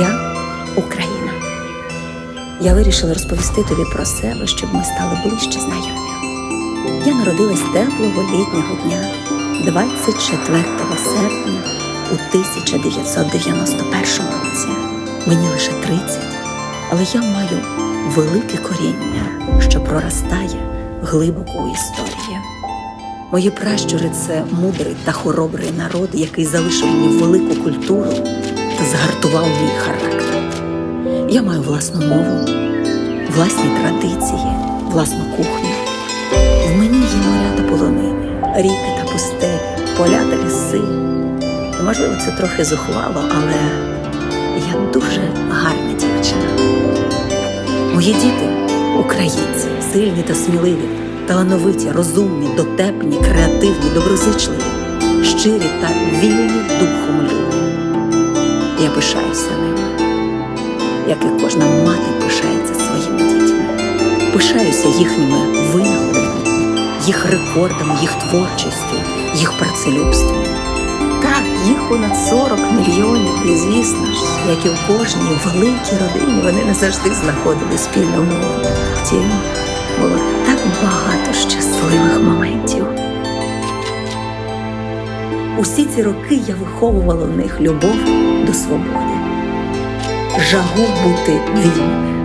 Я Україна. Я вирішила розповісти тобі про себе, щоб ми стали ближче знайомі. Я народилась теплого літнього дня, 24 серпня у 1991 році. Мені лише 30, але я маю велике коріння, що проростає глибоко у історії. Мої пращури це мудрий та хоробрий народ, який залишив мені велику культуру згартував мій характер. Я маю власну мову, власні традиції, власну кухню. В мені є моря та полонини, ріки та пустелі, поля та ліси. Можливо, це трохи зухвало, але я дуже гарна дівчина. Мої діти українці, сильні та сміливі, талановиті, розумні, дотепні, креативні, доброзичливі, щирі та вільні духом люди. Я пишаюся ними, як і кожна мати пишається своїми дітьми. Пишаюся їхніми винаходами, їх рекордами, їх творчістю, їх працелюбством. Так, їх понад 40 мільйонів, і звісно ж, як і в кожній великій родині, вони не завжди знаходили спільну мову. Втім, було так багато щасливих моментів. Усі ці роки я виховувала в них любов до свободи, жагу бути вільними.